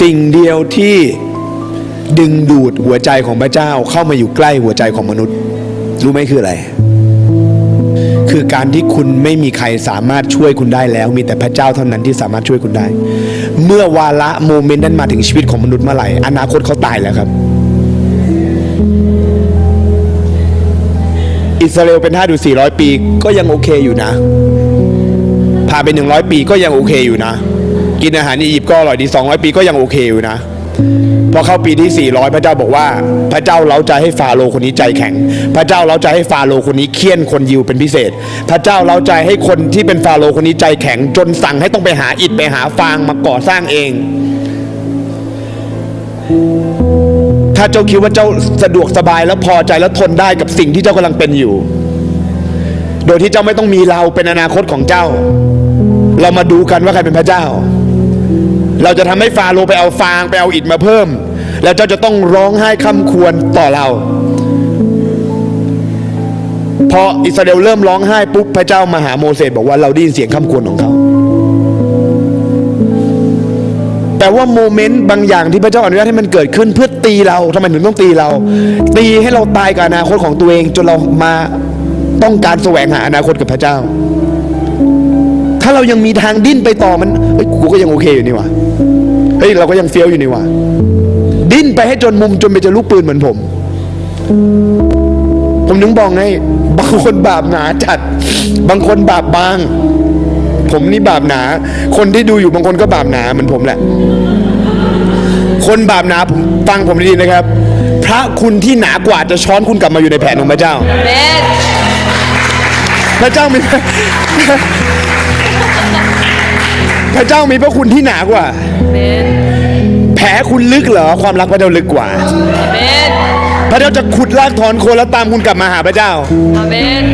สิ่งเดียวที่ดึงดูดหัวใจของพระเจ้าเข้ามาอยู่ใกล้หัวใจของมนุษย์ รู้ไหมคืออะไร คือการที่คุณไม่มีใครสามารถช่วยคุณได้แล้ว มีแต่พระเจ้าเท่านั้นที่สามารถช่วยคุณได้ เมื่อวาระโมเมนต์นั้นมาถึงชีวิตของมนุษย์เมื่อไหร่อนาคตเขาตายแล้วครับ อิสราเอลเป็นท่าสอยู่400 ปีก็ยังโอเคอยู่นะผ่านไป100 ปีก็ยังโอเคอยู่นะ กินอาหารอียิปต์ก็อร่อยดี 200 ปีก็ยังโอเคอยู่นะพอเข้าปีที่ 400 พระเจ้าบอกว่า พระเจ้าเราใจให้ฟาโรห์คนนี้ใจแข็ง พระเจ้าเราใจให้ฟาโรห์คนนี้เคี่ยนคนยิวเป็นพิเศษ พระเจ้าเราใจให้คนที่เป็นฟาโรห์คนนี้ใจแข็ง จนสั่งให้ต้องไปหาอิฐไปหาฟางมาก่อสร้างเอง ถ้าเจ้าคิดว่าเจ้าสะดวกสบายแล้วพอใจแล้วทนได้กับสิ่งที่เจ้ากำลังเป็นอยู่ โดยที่เจ้าไม่ต้องมีเราเป็นอนาคตของเจ้า เรามาดูกันว่าใครเป็นพระเจ้า เราจะทำให้ฟาโรไปเอาฟางไปเอาอิฐมาเพิ่ม แล้วเจ้าจะต้องร้องไห้คำควรต่อเรา พออิสราเอลเริ่มร้องไห้ปุ๊บพระเจ้ามาหาโมเสสบอกว่าเราได้ยินเสียงคำควรของเขาแต่ว่าโมเมนต์บางอย่างที่พระเจ้าอนุญาตให้มันเกิดขึ้นเพื่อตีเราทำไมถึงต้องตีเรา ตีให้เราตายกับอนาคตของตัวเอง จนเรามาต้องการแสวงหาอนาคตกับพระเจ้า เรายังมีทางดิ้นไปต่อมันเฮ้ยกูก็ยังโอเคอยู่นี่หว่าเฮ้ยเราก็ยังเฟี้ยวอยู่นี่หว่าดิ้นไปให้จนมุมจนไปเจอลูกปืนเหมือนผม ผมถึงบอกไงบางคนบาปหนาจัด บางคนบาปบาง ผมนี่บาปหนา คนที่ดูอยู่บางคนก็บาปหนาเหมือนผมแหละ คนบาปหนาผมฟังผมดีๆนะครับ พระคุณที่หนากว่าจะช้อนคุณกลับมาอยู่ในแผนของพระเจ้าเบนพระเจ้ามี พระเจ้ามีพระคุณที่หนากว่าเบนแผลคุณลึกเหรอ ความรักพระเจ้าลึกกว่าเบนพระเจ้าจะขุดลากถอนโคนแล้วตามคุณกลับมาหาพระเจ้าอาเมน